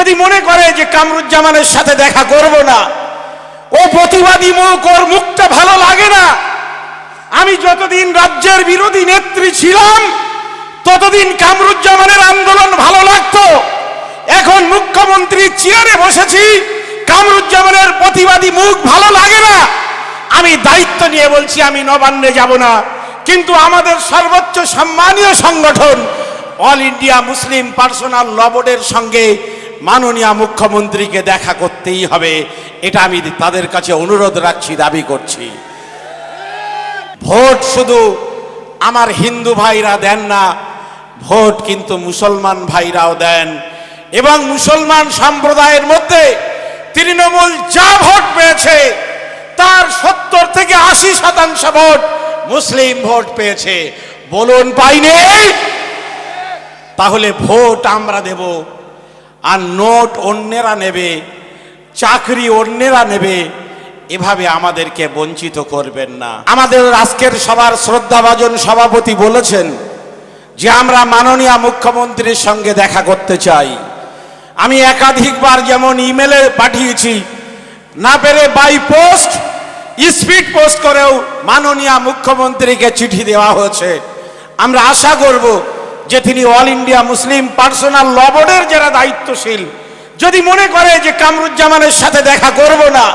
যদি মনে করে যে কামরুজ্জামানের সাথে দেখা করব না, ও প্রতিবাদী মুখ, ওর মুখটা ভালো লাগে না, আমি যতদিন রাজ্যের বিরোধী নেত্রী ছিলাম, ততদিন কামরুজ্জামানের আন্দোলন ভালো লাগতো। এখন মুখ্যমন্ত্রী চেয়ারে বসেছি, কামরুজ্জামানের প্রতিবাদী মুখ ভালো লাগে না। আমি দায়িত্ব নিয়ে বলছি, আমি নবান্নে যাব না। কিন্তু আমাদের সর্বোচ্চ সম্মানীয় সংগঠন, all India Muslim personal law বোর্ডের সঙ্গে মাননীয় মুখ্যমন্ত্রীকে দেখা করতেই হবে। এটা আমি তাদের কাছে অনুরোধ রাখছি, দাবি করছি। ভোট শুধু আমার হিন্দু ভাইরা দেন না, ভোট কিন্তু মুসলমান ভাইরাও দেন। এবং মুসলমান সম্প্রদায়ের মধ্যে তৃণমূল যা ভোট পেয়েছে, তার সত্তর থেকে আশি শতাংশ ভোট মুসলিম ভোট পেয়েছে। বলুন, পাইনি? তাহলে ভোট আমরা দেব আর নোট অন্যেরা নেবে, চাকরি অন্যেরা নেবে, এভাবে আমাদেরকে বঞ্চিত করবেন না। আমাদের আজকের সবার শ্রদ্ধাভাজন সভাপতি বলেছেন যে আমরা মাননীয় মুখ্যমন্ত্রীর সঙ্গে দেখা করতে চাই। আমি একাধিকবার যেমন ইমেলে পাঠিয়েছি, না পেরে বাই পোস্ট, স্পিড পোস্ট করেও মাননীয় মুখ্যমন্ত্রীকে চিঠি দেওয়া হয়েছে। আমরা আশা করব যে তিনি all India Muslim personal law বোর্ডের যারা দায়িত্বশীল, যদি মনে করে যে কামরুজ্জামানের সাথে দেখা করব না,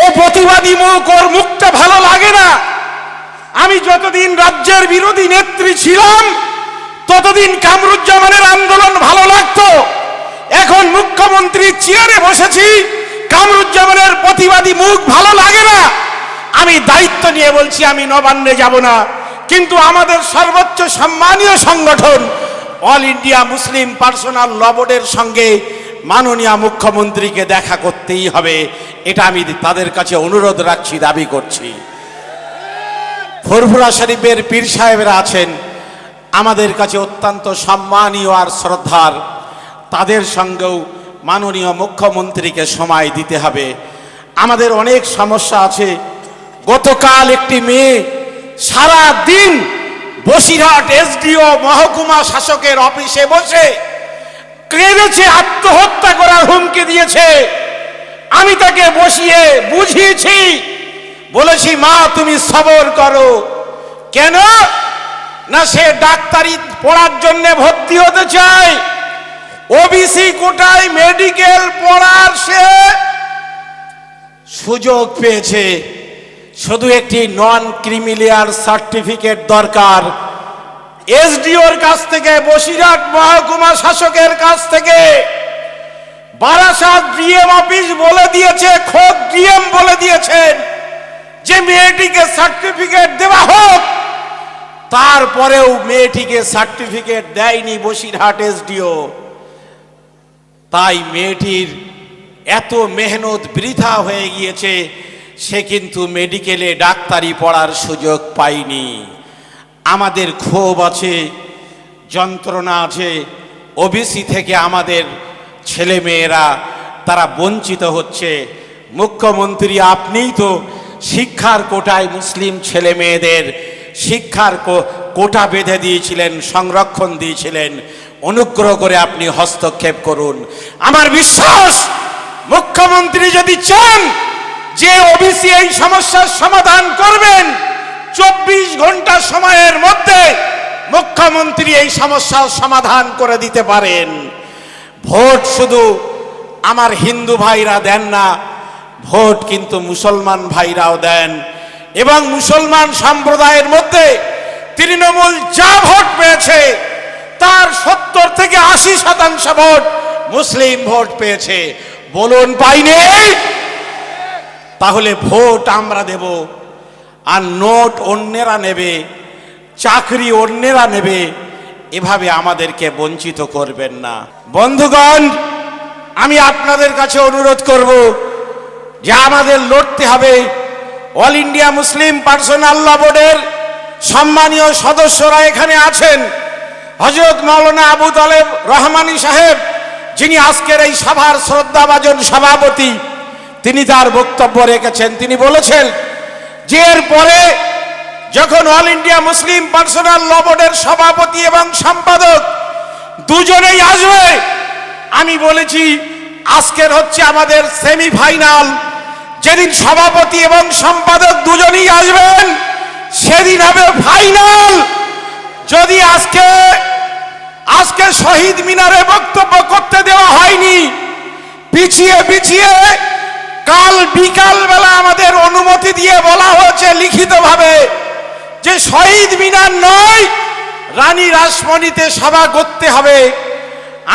ও প্রতিবাদী মুখ, ওর মুখটা ভালো লাগে না, আমি যতদিন রাজ্যের বিরোধী নেত্রী ছিলাম, ততদিন কামরুজ্জামানের আন্দোলন ভালো লাগতো। এখন মুখ্যমন্ত্রী চেয়ারে বসেছি, কামরুজ্জামানের প্রতিবাদী মুখ ভালো লাগে না। আমি দায়িত্ব নিয়ে বলছি, আমি নবান্নে যাব না। কিন্তু আমাদের সর্বোচ্চ সম্মানীয় সংগঠন all India Muslim personal law বোর্ডের সঙ্গে মাননীয় মুখ্যমন্ত্রীকে দেখা করতেই হবে। এটা আমি তাদের কাছে অনুরোধ রাখছি, দাবি করছি। ফরফুরা শরীফের পীর সাহেবরা আছেন। আমাদের কাছে অত্যন্ত সম্মানীয় আর শ্রদ্ধার। তাদের সঙ্গেও মাননীয় মুখ্যমন্ত্রীকে সময় দিতে হবে। আমাদের অনেক সমস্যা আছে। গতকাল একটি মেয়ে সারা দিন বসিরহাট এসডিও, মহকুমা শাসকের অফিসে বসে কেঁদেছে, আত্মহত্যা করার হুমকি দিয়েছে। আমি তাকে বসিয়ে বুঝিয়েছি। বলেছি, মা, তুমি সবর করো। কেন? না, সে ডাক্তারি পড়ার জন্য ভর্তি হতে চায়। ওবিসি কোটায় মেডিকেল পড়ার সে সুযোগ পেয়েছে। শুধু একটি নন ক্রিমিলিয়ার সার্টিফিকেট দরকার। এসডিওর কাছ থেকে, বসিরহাট মহকুমা শাসকের কাছ থেকে, বারাসাত ডিএম অফিস বলে দিয়েছে, খোদ ডিএম বলে দিয়েছেন যে মেয়েটিকে সার্টিফিকেট দেওয়া হোক। তারপরেও মেয়েটিকে সার্টিফিকেট দেয়নি বসিরহাট এসডিও। তাই মেয়েটির এত মেহনত বৃথা হয়ে গিয়েছে। সে কিন্তু মেডিকেলে ডাক্তারি পড়ার সুযোগ পায়নি। আমাদের ক্ষোভ আছে, যন্ত্রণা আছে ওবিসি থেকে আমাদের ছেলে মেয়েরা তারা বঞ্চিত হচ্ছে। মুখ্যমন্ত্রী, আপনিই তো শিক্ষার কোটায় মুসলিম ছেলে মেয়েদের শিক্ষার কোটা বেঁধে দিয়েছিলেন, সংরক্ষণ দিয়েছিলেন। অনুগ্রহ করে আপনি হস্তক্ষেপ করুন। আমার বিশ্বাস, মুখ্যমন্ত্রী যদি চান যে ওবিসি এই সমস্যার সমাধান করবেন, চব্বিশ ঘণ্টা সময়ের মধ্যে মুখ্যমন্ত্রী এই সমস্যার সমাধান করে দিতে পারেন। ভোট শুধু আমার হিন্দু ভাইরা দেন না, ভোট কিন্তু মুসলমান ভাইরাও দেন এবং মুসলমান সম্প্রদায়ের মধ্যে তৃণমূল যা ভোট পেয়েছে, তার সত্তর থেকে আশি শতাংশ ভোট মুসলিম ভোট পেয়েছে। বলুন, পাইনি? তাহলে ভোট আমরা দেব। আর নোট অন্যেরা নেবে, চাকরি অন্যেরা নেবে, এভাবে আমাদেরকে বঞ্চিত করবেন না। বন্ধুগণ, আমি আপনাদের কাছে অনুরোধ করব যে আমাদের লড়তে হবে। All India Muslim personal law বোর্ডের সম্মানীয় সদস্যরা এখানে আছেন। হজরত মৌলানা আবু তালেব রহমানী সাহেব, যিনি আজকের এই সভার শ্রদ্ধাভাজন সভাপতি। তিনি তার বক্তব্য রেখেছেন, তিনি বলেছেন যে এর পরে যখন all India Muslim personal law বোর্ডের সভাপতি এবং সম্পাদক দুজনেই আসবে, আমি বলেছি আজকের হচ্ছে আমাদের সেমিফাইনাল। যেদিন সভাপতি এবং সম্পাদক দুজনেই আসবেন, সেদিন হবে ফাইনাল। যদি আজকে আজকে শহীদ মিনারে বক্তব্য করতে দেওয়া হয়নি, পিছিয়ে পিছিয়ে কাল বিকাল বেলা আমাদের অনুমতি দিয়ে বলা হয়েছে লিখিতভাবে যে শহীদ মিনার নয়, রানী রাসমণিতে সভা করতে হবে।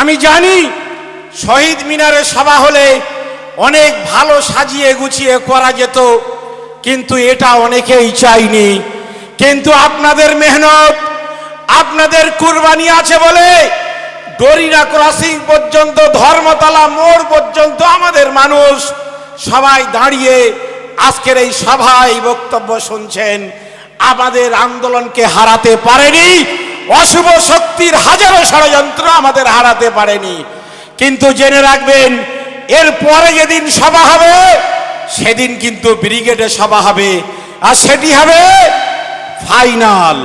আমি জানি শহীদ মিনারে সভা হলে অনেক ভালো সাজিয়ে গুছিয়ে করা যেত, কিন্তু এটা অনেকেই চাইনি কিন্তু আপনাদের মেহনত, আপনাদের কুরবানি আছে বলে ডরিনা ক্রসিং পর্যন্ত, ধর্মতলা মোড় পর্যন্ত আমাদের মানুষ সবাই দাঁড়িয়ে আজকের এই সভায় বক্তব্য শুনছেন। আমাদের আন্দোলনকে হারাতে পারেনি, অশুভ শক্তির হাজারো ষড়যন্ত্র আমাদের হারাতে পারেনি। কিন্তু জেনে রাখবেন, এর পরে যেদিন সভা হবে, সেদিন কিন্তু ব্রিগেডে সভা হবে, আর সেটি হবে ফাইনাল।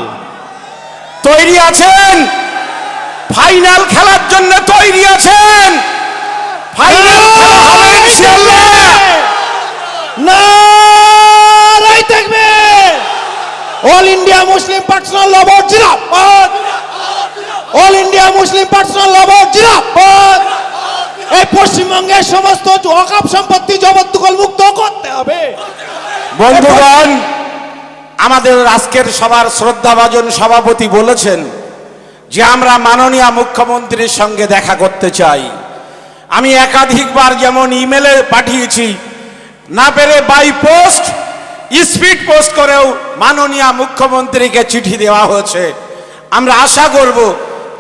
তৈরি আছেন? ফাইনাল খেলার জন্য তৈরি আছেন? ফাইনাল খেলা হবে নারাই থাকবে। All India Muslim personal law board জিরাফত all India Muslim personal law board জিরাফত এই পশ্চিমবঙ্গের সমস্ত অকাপ সম্পত্তি জবরদখল মুক্ত করতে হবে। বন্ধুগণ আমাদের আজকের সবার শ্রদ্ধাভাজন সভাপতি বলেছেন যে আমরা মাননীয় মুখ্যমন্ত্রীর সঙ্গে দেখা করতে চাই। আমি একাধিকবার যেমন ইমেলে পাঠিয়েছি না পেরে বাই পোস্ট, স্পিড পোস্ট করেও মাননীয় মুখ্যমন্ত্রীকে চিঠি দেওয়া হয়েছে। আমরা আশা করব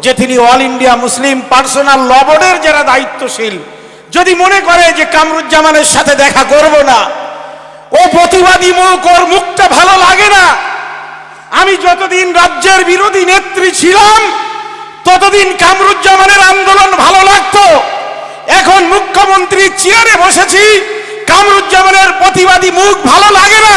যে তিনি all India Muslim personal law বোর্ডের যারা দায়িত্বশীল, যদি মনে করে যে কামরুজ্জামানের সাথে দেখা করব না, ও প্রতিবাদী মুখ, ওর মুখটা ভালো লাগে না। আমি যতদিন রাজ্যের বিরোধী নেত্রী ছিলাম, ততদিন কামরুজ্জামানের আন্দোলন ভালো লাগতো। এখন মুখ্যমন্ত্রী চেয়ারে বসেছি কামরুজ্জামানের প্রতিবাদী মুখ ভালো লাগে না।